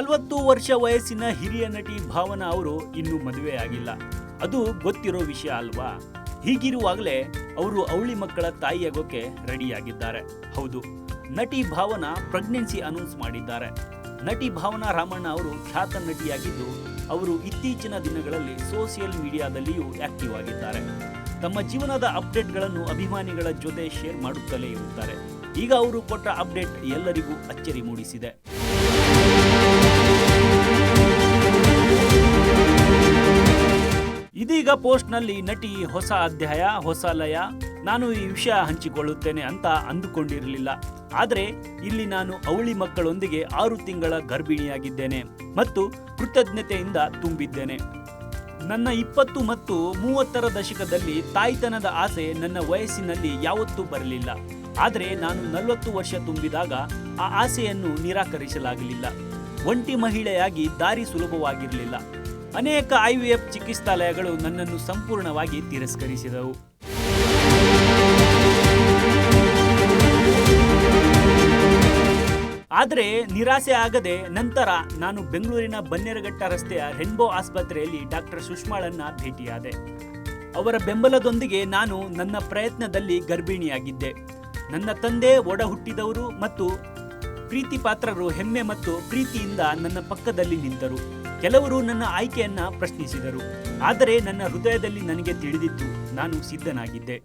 ವರ್ಷ ವಯಸ್ಸಿನ ಹಿರಿಯ ನಟಿ ಭಾವನಾ ಅವರು ಇನ್ನೂ ಮದುವೆ ಆಗಿಲ್ಲ ಅದು ಗೊತ್ತಿರೋ ವಿಷಯ ಅಲ್ವಾ? ಹೀಗಿರುವಾಗಲೇ ಅವರು ಅವಳಿ ಮಕ್ಕಳ ತಾಯಿಯಾಗೋಕೆ ರೆಡಿಯಾಗಿದ್ದಾರೆ. ಹೌದು, ನಟಿ ಭಾವನಾ ಪ್ರೆಗ್ನೆನ್ಸಿ ಅನೌನ್ಸ್ ಮಾಡಿದ್ದಾರೆ. ನಟಿ ಭಾವನಾ ರಾಮಣ್ಣ ಅವರು ಖ್ಯಾತ ನಟಿಯಾಗಿದ್ದು, ಅವರು ಇತ್ತೀಚಿನ ದಿನಗಳಲ್ಲಿ ಸೋಷಿಯಲ್ ಮೀಡಿಯಾದಲ್ಲಿಯೂ ಆಕ್ಟಿವ್ ಆಗಿದ್ದಾರೆ. ತಮ್ಮ ಜೀವನದ ಅಪ್ಡೇಟ್ಗಳನ್ನು ಅಭಿಮಾನಿಗಳ ಜೊತೆ ಶೇರ್ ಮಾಡುತ್ತಲೇ ಇರುತ್ತಾರೆ. ಈಗ ಅವರು ಕೊಟ್ಟ ಅಪ್ಡೇಟ್ ಎಲ್ಲರಿಗೂ ಅಚ್ಚರಿ ಮೂಡಿಸಿದೆ. ಪೋಸ್ಟ್ನಲ್ಲಿ ನಟಿ ಹೊಸ ಅಧ್ಯಾಯ, ಹೊಸ ಲಯ, ನಾನು ಈ ವಿಷಯ ಹಂಚಿಕೊಳ್ಳುತ್ತೇನೆ ಅಂತ ಅಂದುಕೊಂಡಿರಲಿಲ್ಲ. ಆದರೆ ಇಲ್ಲಿ ನಾನು ಅವಳಿ ಮಕ್ಕಳೊಂದಿಗೆ ಆರು ತಿಂಗಳ ಗರ್ಭಿಣಿಯಾಗಿದ್ದೇನೆ ಮತ್ತು ಕೃತಜ್ಞತೆಯಿಂದ ತುಂಬಿದ್ದೇನೆ. ನನ್ನ ಇಪ್ಪತ್ತು ಮತ್ತು ಮೂವತ್ತರ ದಶಕದಲ್ಲಿ ತಾಯ್ತನದ ಆಸೆ ನನ್ನ ವಯಸ್ಸಿನಲ್ಲಿ ಯಾವತ್ತೂ ಬರಲಿಲ್ಲ. ಆದರೆ ನಾನು ನಲವತ್ತು ವರ್ಷ ತುಂಬಿದಾಗ ಆ ಆಸೆಯನ್ನು ನಿರಾಕರಿಸಲಾಗಲಿಲ್ಲ. ಒಂಟಿ ಮಹಿಳೆಯಾಗಿ ದಾರಿ ಸುಲಭವಾಗಿರಲಿಲ್ಲ. ಅನೇಕ ಐವಿಎಫ್ ಚಿಕಿತ್ಸಾಲಯಗಳು ನನ್ನನ್ನು ಸಂಪೂರ್ಣವಾಗಿ ತಿರಸ್ಕರಿಸಿದವು. ಆದರೆ ನಿರಾಸೆ ಆಗದೆ ನಂತರ ನಾನು ಬೆಂಗಳೂರಿನ ಬನ್ನೇರಘಟ್ಟ ರಸ್ತೆಯ ರೆನ್ಬೋ ಆಸ್ಪತ್ರೆಯಲ್ಲಿ ಡಾಕ್ಟರ್ ಸುಷ್ಮಾಳನ್ನ ಭೇಟಿಯಾದೆ. ಅವರ ಬೆಂಬಲದೊಂದಿಗೆ ನಾನು ನನ್ನ ಪ್ರಯತ್ನದಲ್ಲಿ ಗರ್ಭಿಣಿಯಾಗಿದ್ದೆ. ನನ್ನ ತಂದೆ ಒಡ ಹುಟ್ಟಿದವರು ಮತ್ತು ಪ್ರೀತಿ ಪಾತ್ರರು ಹೆಮ್ಮೆ ಮತ್ತು ಪ್ರೀತಿಯಿಂದ ನನ್ನ ಪಕ್ಕದಲ್ಲಿ ನಿಂತರು. ಕೆಲವರು ನನ್ನ ಆಯ್ಕೆಯನ್ನ ಪ್ರಶ್ನಿಸಿದರು. ಆದರೆ ನನ್ನ ಹೃದಯದಲ್ಲಿ ನನಗೆ ತಿಳಿದಿತ್ತು ನಾನು ಸಿದ್ಧನಾಗಿದ್ದೆ.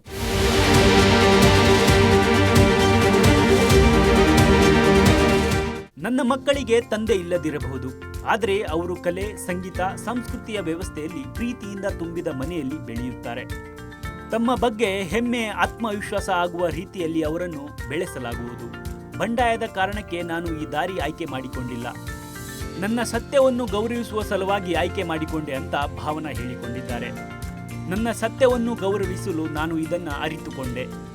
ನನ್ನ ಮಕ್ಕಳಿಗೆ ತಂದೆ ಇಲ್ಲದಿರಬಹುದು. ಆದರೆ ಅವರು ಕಲೆ, ಸಂಗೀತ, ಸಂಸ್ಕೃತಿಯ ವ್ಯವಸ್ಥೆಯಲ್ಲಿ ಪ್ರೀತಿಯಿಂದ ತುಂಬಿದ ಮನೆಯಲ್ಲಿ ಬೆಳೆಯುತ್ತಾರೆ. ತಮ್ಮ ಬಗ್ಗೆ ಹೆಮ್ಮೆ, ಆತ್ಮವಿಶ್ವಾಸ ಆಗುವ ರೀತಿಯಲ್ಲಿ ಅವರನ್ನು ಬೆಳೆಸಲಾಗುವುದು. ಬಂಡಾಯದ ಕಾರಣಕ್ಕೆ ನಾನು ಈ ದಾರಿ ಆಯ್ಕೆ ಮಾಡಿಕೊಂಡಿಲ್ಲ. ನನ್ನ ಸತ್ಯವನ್ನು ಗೌರವಿಸುವ ಸಲುವಾಗಿ ಆಯ್ಕೆ ಮಾಡಿಕೊಂಡೆ ಅಂತ ಭಾವನಾ ಹೇಳಿಕೊಂಡಿದ್ದಾರೆ. ನನ್ನ ಸತ್ಯವನ್ನು ಗೌರವಿಸಲು ನಾನು ಇದನ್ನು ಅರಿತುಕೊಂಡೆ.